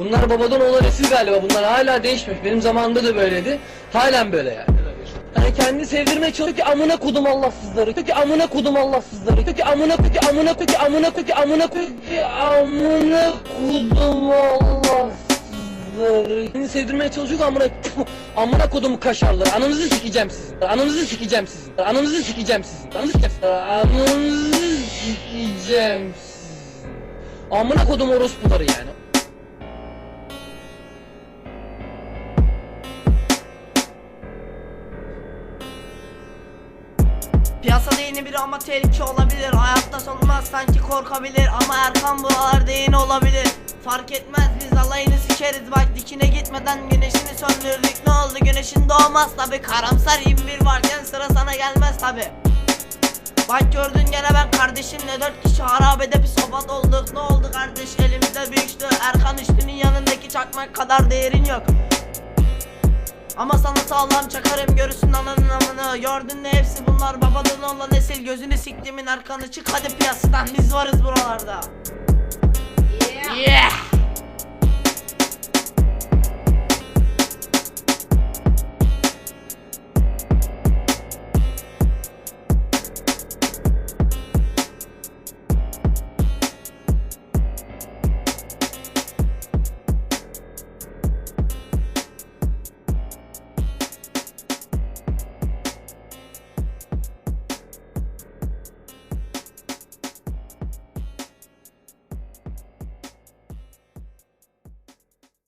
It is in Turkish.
Bunlar babadan oğula nesil galiba. Bunlar hala değişmemiş. Benim zamanımda da böyleydi. Halen böyle yani. Yani kendini sevdirmeye çalışıyor ki amına kodum Allahsızları. Ki amına kodum Allahsızları. Ki amına ki amına ki amına ki amına ki amına kodum Allahsızları. Kendini sevdirmeye çalışıyor ki amına amına kodum kaşarları. Ananızı sikeceğim sizin. Ananızı sikeceğim sizin. Ananızı sikeceğim sizin. Ananızı sikeceğim. Ananızı sikeceğim. Amına kodum orospuları yani. Piyasada yeni biri ama tehlike olabilir. Hayatta solmaz sanki korkabilir Ama Erkan buralarda yeni olabilir. Fark etmez biz alayını sikeriz. Bak dikine gitmeden güneşini söndürdük. Ne oldu? Güneşin doğmaz tabi Karamsar 21 varken sıra sana gelmez tabi Bak gördün gene ben kardeşimle dört kişi harabede psikopat olduk. Ne oldu kardeş? Elimizde büyüktü Erkan üstünün yanındaki çakmak kadar değerin yok. Ama sana sağlam çakarım. Görürsün ananın amını. Gördün ne hepsi bunlar babadan olan nesil Gözünü siktimin arkanı çık. Hadi piyasadan biz varız buralarda. Yeah,